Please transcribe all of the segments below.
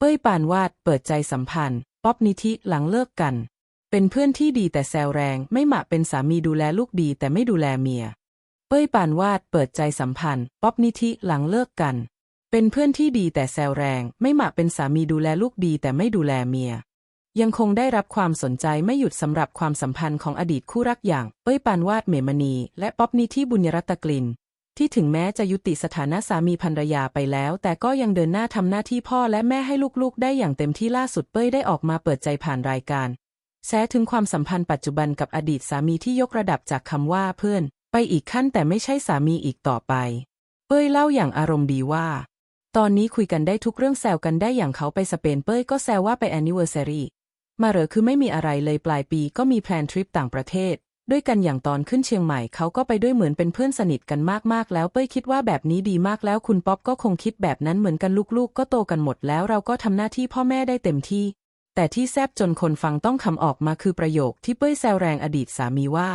เป้ยปานวาดเปิดใจสัมพันธ์ ป๊อบนิธิหลังเลิกกัน เป็นเพื่อนที่ดีแต่แซวแรงไม่หมะเป็นสามีดูแลลูกดีแต่ไม่ดูแลเมีย เป้ยปานวาดเปิดใจสัมพันธ์ ป๊อบนิธิหลังเลิกกัน เป็นเพื่อนที่ดีแต่แซวแรงไม่หมะเป็นสามีดูแลลูกดีแต่ไม่ดูแลเมีย ยังคงได้รับความสนใจไม่หยุดสำหรับความสัมพันธ์ของอดีตคู่รักอย่าง เป้ยปานวาดเมมณี และป๊อบนิธิบุญยรัตกลิน ที่ถึงแม้จะยุติสถานะสามีภรรยาไปแล้ว แต่ก็ยังเดินหน้าทำหน้าที่พ่อและแม่ให้ลูกๆ ได้อย่างเต็มที่ล่าสุดเป้ยได้ออกมาเปิดใจผ่านรายการแชร์ถึงความสัมพันธ์ปัจจุบันกับอดีตสามีที่ยกระดับจากคำว่าเพื่อน ไปอีกขั้นแต่ไม่ใช่สามีอีกต่อไป เป้ยเล่าอย่างอารมณ์ดีว่า ตอนนี้คุยกันได้ทุกเรื่องแซวกันได้อย่างเขาไปสเปนเป้ยก็แซวว่าไปแอนนิเวอร์ซารีมาเหรอคือไม่มีอะไรเลยปลายปีก็มีแพลนทริปต่างประเทศ ด้วยกันอย่างตอนขึ้นเชียงใหม่เขาก็ไปด้วยเหมือนเป็นเพื่อนสนิทกันมากๆ แล้วเป้ยคิดว่าแบบนี้ดีมากแล้วคุณป๊อปก็คงคิดแบบนั้นเหมือนกันลูกๆ ก็โตกันหมดแล้วเราก็ทำหน้าที่พ่อแม่ได้เต็มที่ แต่ที่แซบจนคนฟังต้องคำออกมาคือประโยคที่เป้ยแซวแรงอดีตสามีว่า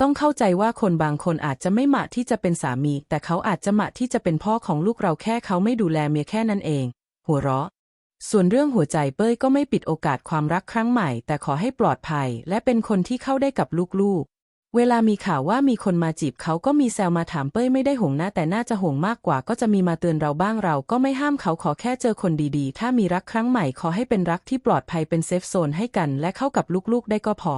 ต้องเข้าใจว่าคนบางคนอาจจะไม่เหมาะที่จะเป็นสามี แต่เขาอาจจะเหมาะที่จะเป็นพ่อของลูกเราแค่เขาไม่ดูแลเมียแค่นั้นเอง หัวเราะ ส่วนเรื่องหัวใจเป้ยก็ไม่ปิดโอกาสความรักครั้งใหม่ แต่ขอให้ปลอดภัย และเป็นคนที่เข้าได้กับลูกๆ เวลามีข่าวว่ามีคนมาจีบเขาก็มีแซวมาถามเป้ยไม่ได้ห่วงนะแต่น่าจะห่วงมากกว่า ก็จะมีมาเตือนเราบ้างเราก็ไม่ห้ามเขาขอแค่เจอคนดีๆ ถ้ามีรักครั้งใหม่ขอให้เป็นรักที่ปลอดภัยเป็นเซฟโซนให้กัน และเข้ากับลูกๆ ได้ก็พอ